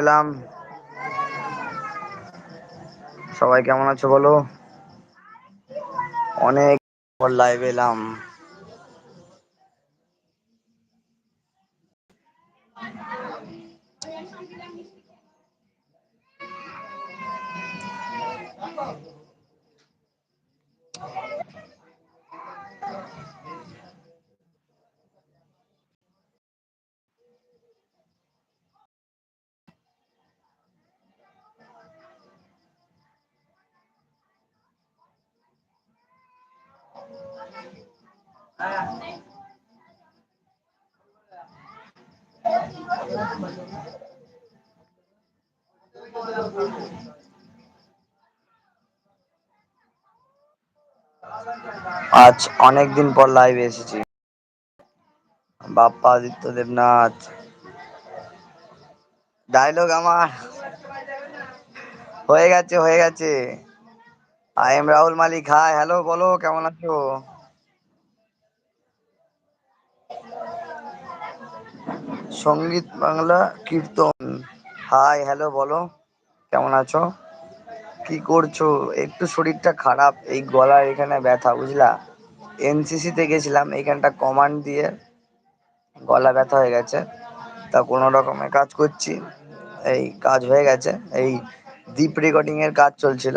পেলাম সবাই কেমন আছো বলো? অনেক লাইভ এলাম। আজ অনেক দিন পর লাইভে এসেছি। বাপ্পা, আদিত্য, দেবনাথ। ডায়লগ আমার। হয়ে গেছে হয়ে গেছে। I am Rahul Malik hi hello বলো, কেমন আছো? সংগীত বাংলা কীর্তন। হাই হ্যালো বলো। কেমন আছো? কি করছ? একটু শরীরটা খারাপ, এই গলার এখানে ব্যথা, বুঝলা? এনসিসি তে গেছিলাম, এইখানটা কমান্ড দিয়ে গলা ব্যথা হয়ে গেছে। তা কোনো রকমে কাজ করছি, এই কাজ হয়ে গেছে। এই ডিপ রেকর্ডিং এর কাজ চলছিল।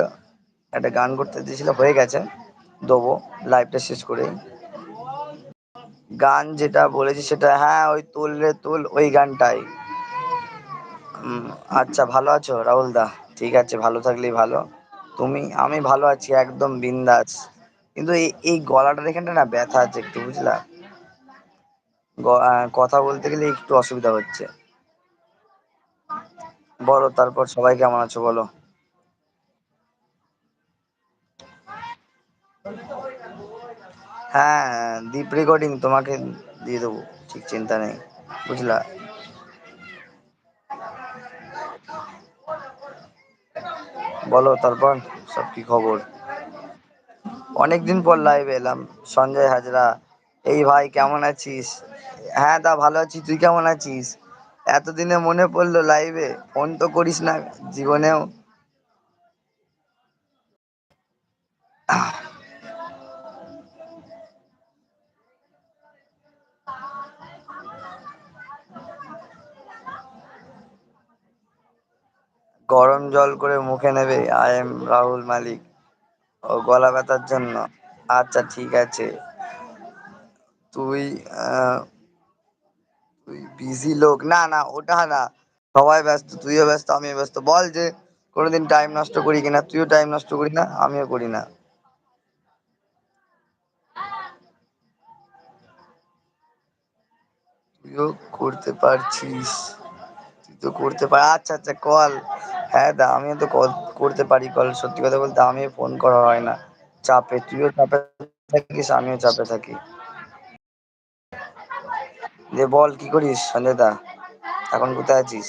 একটা গান করতে দিয়েছিল, হয়ে গেছে। দেবো লাইভটা শেষ করেই। গান যেটা বলেছি সেটা হ্যাঁ ওই তোল রে তোল, ওই গানটাই। আচ্ছা ভালো আছো? রাহুল দা, ঠিক আছে, ভালো থাকলেই ভালো। তুমি, আমি ভালো আছি, একদম বিন্দাস। কিন্তু এই এই গলাটার এখানটা না, ব্যথা আছে একটু, বুঝলা? কথা বলতে গেলে একটু অসুবিধা হচ্ছে। বলো, তারপর সবাই কেমন আছো, বলো? হ্যাঁ হ্যাঁ ডিপ রেকর্ডিং তোমাকে দিয়ে দেবো, ঠিক চিন্তা নেই, বুঝলা? বলো, তারপর সব কি খবর? অনেকদিন পর লাইভ এলাম, সঞ্জয় হাজরা। এই ভাই, কেমন আছিস? হ্যাঁ দা ভালো আছি, তুই কেমন আছিস? এতদিনে মনে পড়ল লাইভে ফোন তো করিস না, জীবনেও। গরম জল করে মুখে নেবে। I am Rahul Malik. ও গলা ব্যথার জন্য। আচ্ছা ঠিক আছে। তুই তুই বিজি লোক। না না, ওটা না। সবাই ব্যস্ত, তুইও ব্যস্ত, আমিও ব্যস্ত। বল যে, কোনোদিন টাইম নষ্ট করি কিনা? তুইও টাইম নষ্ট করি না, আমিও করি না। তুইও করতে পারছিস। তো করতে পার। আচ্ছা আচ্ছা কল হ্যাঁ দা আমিও তো কল করতে পারি কল সত্যি কথা বলতে আমিও ফোন করা হয় না। চাপে, তুইও চাপে থাকিস, আমিও চাপে থাকি। যে বল, কি করিস সঞ্জয় দা? এখন কোথায় আছিস?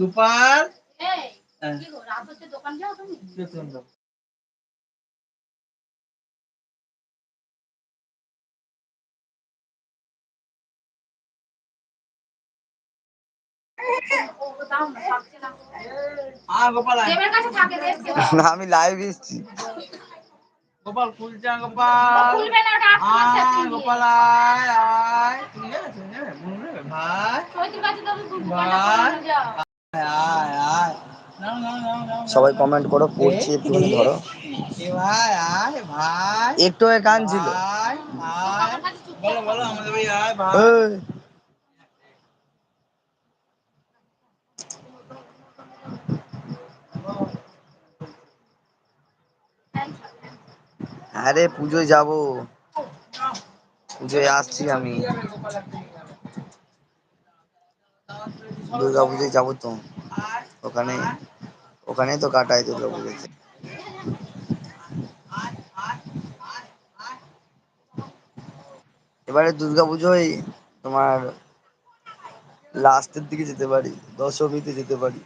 গোপাল। গোপাল না আমি লাইভ এসেছি। গোপাল কুলচা গোপাল। আয় গোপাল আয় আয় সবাই কমেন্ট করো পড়ছি একটুখানি ধরো। ভাই ভাই। একটু গান ছিল। ভাই আয় বলো বলো আমাদের ভাই আয় ভাই। এই, আরে পুজোয় যাব। পুজোয় আসছি আমি। দুর্গা পুজোয় যাব তো। ওখানে, ওখানেই তো কাটায় দুর্গাপুজোতে। এবারে দুর্গাপুজোয় তোমার লাস্টের দিকে যেতে পারি, দশমীতে যেতে পারি।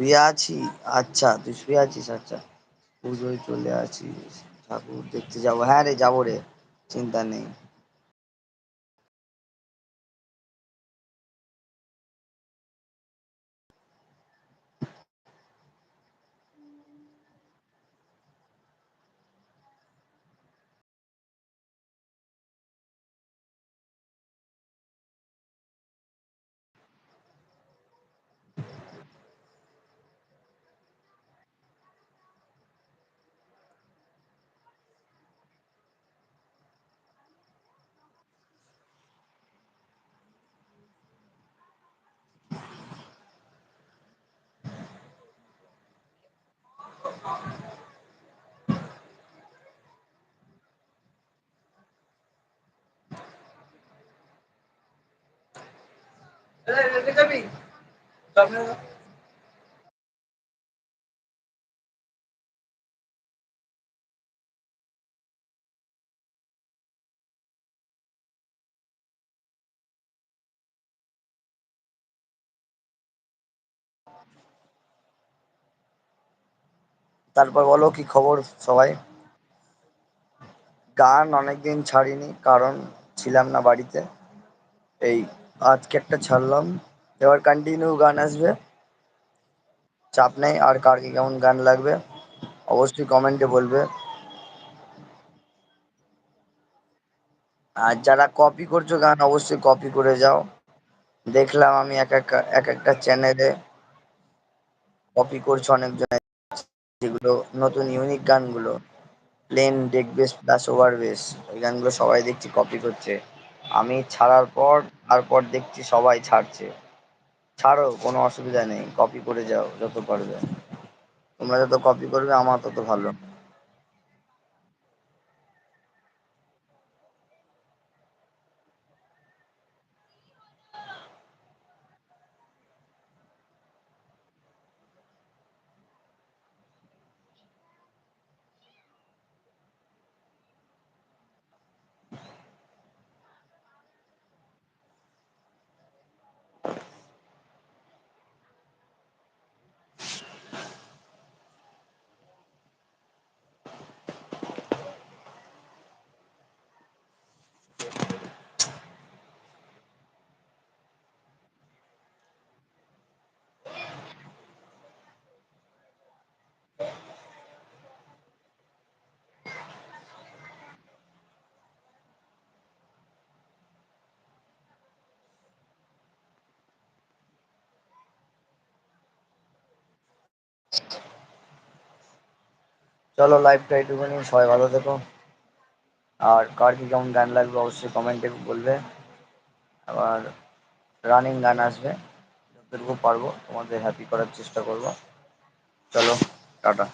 শুয়ে আছি? আচ্ছা তুই শুয়ে আছিস আচ্ছা। পুজোয় চলে আসিস, ঠাকুর দেখতে যাব। হ্যাঁ রে, যাব রে, চিন্তা নেই। তারপর বলো কি খবর সবাই? গান অনেকদিন ছাড়িনি কারণ ছিলাম না বাড়িতে। এই আজকে একটা ছাড়লাম। এবার কন্টিনিউ গান আসবে। চাপ নেই, আর কার কি কেমন গান লাগবে, অবশ্যই কমেন্টে বলবে। আর যারা কপি করছ গান, অবশ্যই কপি করে যাও। দেখলাম আমি এক এক এক একটা চ্যানেলে কপি করছ অনেকজন, যেগুলো নতুন ইউনিক গানগুলো। Plain deck bass plus over bass ওই গানগুলো সবাই দেখছি কপি করছে। আমি ছাড়ার পর, তারপর দেখছি সবাই ছাড়ছে। ছাড়ো, কোনো অসুবিধা নেই কপি করে যাও, যত পারবে। তোমরা যত কপি করবে, আমার তত ভালো। চলো লাইভটা এইটুকুনি সবাই ভালো থেকো। আর কার কি কেমন গান লাগবে অবশ্যই কমেন্টে বলবে। আবার রানিং গান আসবে, যতটুকু পারব তোমাদের হ্যাপি করার চেষ্টা করব। চলো, টাটা।